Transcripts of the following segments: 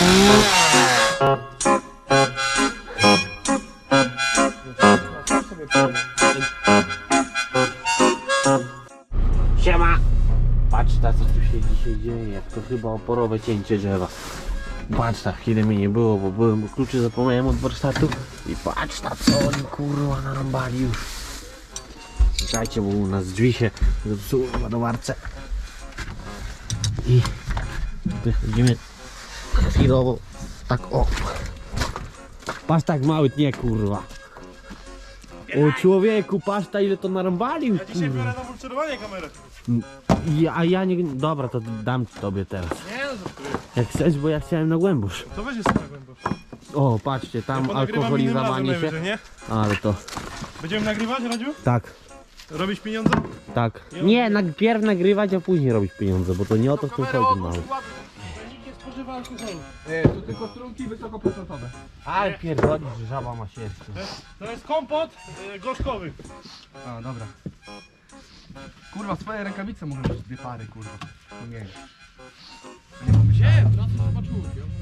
Siema! Patrz ta co tu się dzisiaj dzieje, to chyba oporowe cięcie drzewa. Patrz ta chwilę mnie nie było, bo byłem, bo kluczy zapomniałem od warsztatu. I patrz ta co oni kurwa narąbali już. Czekajcie, bo u nas drzwi się zepsuły w ładowarce. I wychodzimy chwilowo tak o. Patrz tak mały tnie kurwa. O człowieku, patrz ta ile to narąbali już Dzisiaj kurwa. biorę na wulczerowanie kamerę. Ja, a ja nie. Dobra, to dam tobie teraz. Nie no, żartuję. Jak chcesz, bo ja chciałem na głębosz. To weź jest na głębokość. O, patrzcie, tam innym alkoholizowanie razem się. najwyżej, nie? Ale to. Będziemy nagrywać, Radziu? Tak, Robić pieniądze? tak. Nie, najpierw nagrywać, a później robić pieniądze, bo to nie o to w tym chodzi mały. Nikt nie spożywa alkoholu. Nie, tu tylko trunki wysokoprocentowe. Ale pierdolisz, że żaba ma się To jest kompot y, gorzkowy. A, dobra. Kurwa, swoje rękawice mogą być dwie pary, kurwa. No nie. Nie pomyślałem.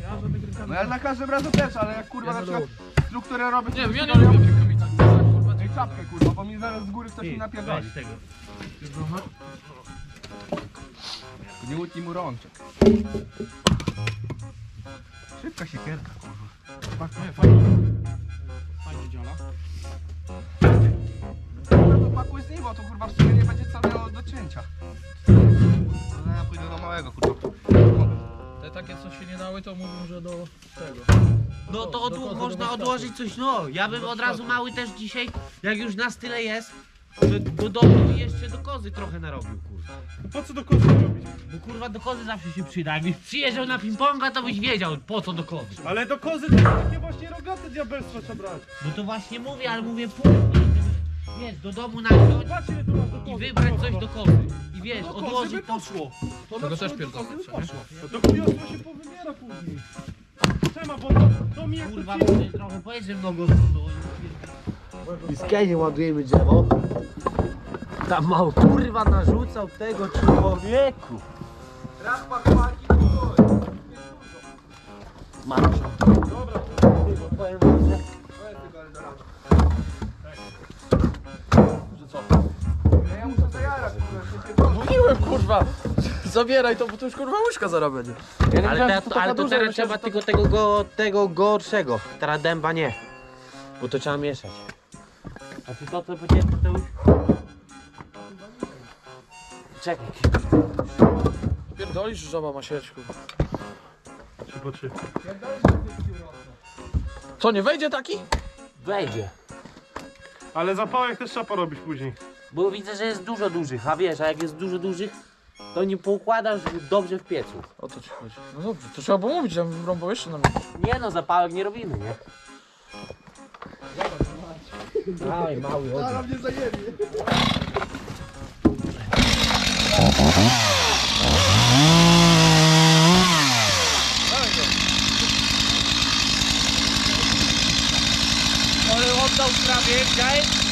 Ja żadnych rękawic. No ja na każdym razu też, ale jak kurwa na przykład strukturę robię... Nie, ja nie lubię. Czapkę, kurwa, bo mi zaraz z góry ktoś mi napierdoli. tego. Nie łutnij mu rączek. Szybka siekierka, kurwa. Nie, fajnie. Fajnie działa. No to pakuj z nim, bo to kurwa w sumie nie będzie co do, do cięcia. No ja pójdę do małego, kurwa. Takie co się nie dały to mówią, że do tego. No to Do odło- kozy, do można warsztatu. odłożyć coś, no. Ja bym od razu mały też dzisiaj, jak już nas tyle jest, do, do domu i jeszcze do kozy trochę narobił, kurwa. Po co do kozy robić? Bo kurwa do kozy zawsze się przyda. Jakbyś przyjeżdżał na ping-ponga, to byś wiedział po co do kozy. Ale do kozy to takie właśnie rogate diabelstwo trzeba brać. No to właśnie mówię, ale mówię później. Wiesz, do domu ile tu do kozy. i wybrać coś do kozy. I wiesz, Do kozy by odłożyć to. poszło. To Tego na też przykład do kozy by pierdolę, poszło. No to chujostwo się powybiera później. Czema, bo to, to mi jak Kurwa, to ci... może trochę I z Kenii ładujemy drzewo. Tam mało kurwa narzucał tego człowieku. Raz Dobra, powiem wam, że kurwa. Zabieraj to, bo to już kurwa łyżka zaraz będzie. Ale, te, ale to teraz trzeba tylko tego, go, tego gorszego. Teraz dęba nie. Bo to trzeba mieszać. A ty to co będzie to już... Czekaj. Pierdolisz, że żaba ma sieć kurwa. Trzy po trzy. Co, nie wejdzie taki? Wejdzie. Ale zapałek też trzeba porobić później. Bo widzę, że jest dużo dużych, a wiesz, a jak jest dużo dużych, to nie poukładasz dobrze w piecu. O to ci chodzi. No dobrze, to trzeba było mówić, żebym rąbał jeszcze na mnie. Nie no, zapałek nie robimy, nie? Dawaj, mały Zaraz mnie zajebie. Ale oddał prawie, widziałeś?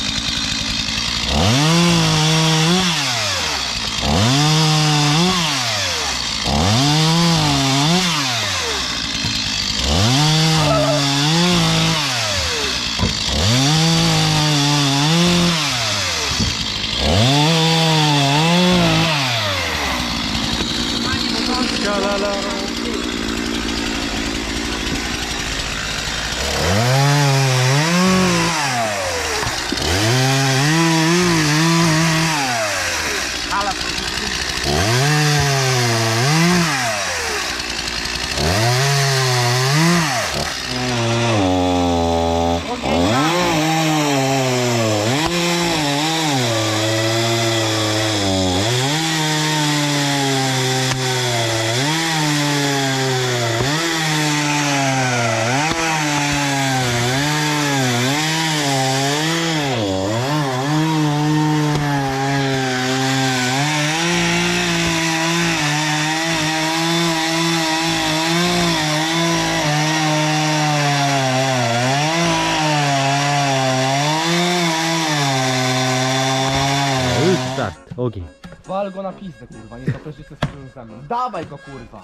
Już start, ogień. Wal go na pizdę, kurwa, nie zaprosisz się z ze mną. Dawaj go, kurwa.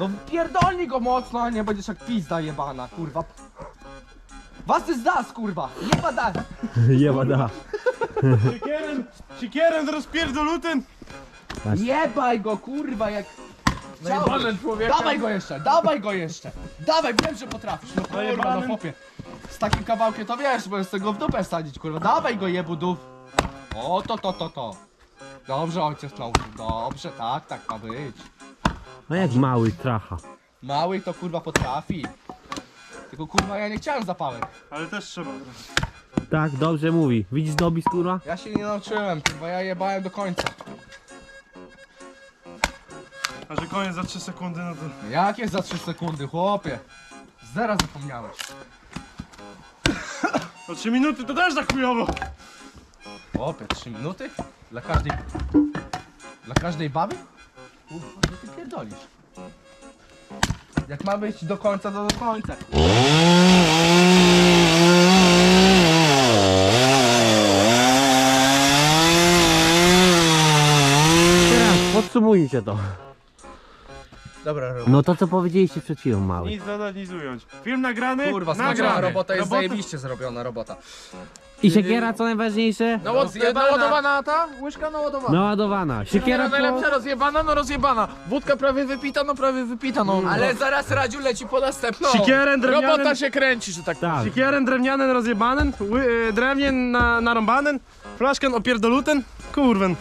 No pierdolnij go mocno, a nie będziesz jak pizda jebana, kurwa. Was jest das, kurwa. Jeba das. Jeba da. Siekierem, siekierem z. Jebaj go, kurwa, jak... Najebany człowieka. Dawaj go jeszcze, dawaj go jeszcze. Dawaj, wiem, że potrafisz. No kurwa, no Najebanym. chłopie. Z takim kawałkiem to wiesz, bo z tego w dupę wsadzić, kurwa. Dawaj go jebu duf. O, to, to, to, to. Dobrze, ojciec nauczył. Dobrze, tak, tak ma być. No jak mały tracha. Mały to kurwa potrafi. Tylko kurwa ja nie chciałem zapałek. Ale też trzeba. Tak, dobrze mówi. Widzisz dobis kurwa? Ja się nie nauczyłem, kurwa, ja jebałem do końca. A że koniec za 3 sekundy, no to... Jak jest za 3 sekundy, chłopie? Zera zapomniałeś. O 3 minuty to też tak chujowo. Chłopie, 3 minuty? Dla każdej... Dla każdej baby? Kurwa, co ty pierdolisz? Jak ma być do końca, to do końca. Teraz podsumujcie to. Dobra, No to co powiedzieliście przed chwilą mały. Nic dodać, nic ująć. Film nagrany, Kurwa, nagrany. robota jest Robota- zajebiście zrobiona robota. I siekiera co najważniejsze? Naład, Rozjebana. naładowana ta? Łyżka naładowana. Naładowana. Siekiera po... najlepsza rozjebana, no rozjebana. Wódka prawie wypita, no prawie wypita, no. Ale zaraz Radziu leci po następną. Sikierem drewnianym, Robota się kręci, że tak Tak. sikierem drewnianym rozjebanen, ły, e, drewnian na, narąbanen, flaszkę opierdoluten, kurwen.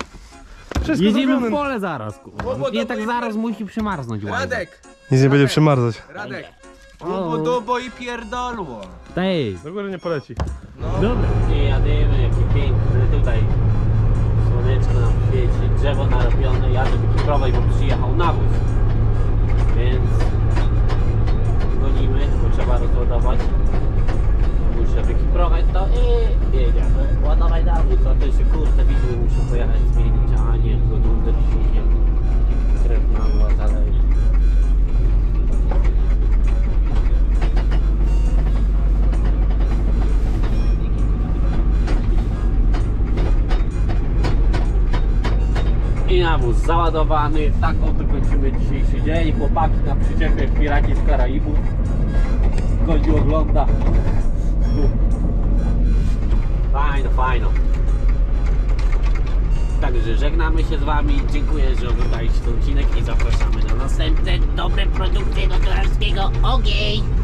Wszystko Jedziemy w pole zaraz kurwa. Nie tak zaraz musi przymarznąć ładnie. Radek, Nic nie będzie przymarzać. Radek. O. Dubo, i pierdolło. Tej. Do góry nie poleci. Dobra. Nie jadymy, jaki piękny tutaj. Słoneczko nam świeci, drzewo narobione, jadę wykiplowej, bo przyjechał nawóz. Więc gonimy, bo trzeba rozładować. Muszę wykiprować to i jedziemy. Ładować nawóz, a to się kurde widły I nawóz załadowany. Tak oto kończymy dzisiejszy dzień. Chłopaki na przyczepie Piraci z Karaibów. Godziu ogląda. Fajno, fajno. Także żegnamy się z Wami. Dziękuję, że oglądaliście ten odcinek i zapraszamy na następne dobre produkcje do Ogień!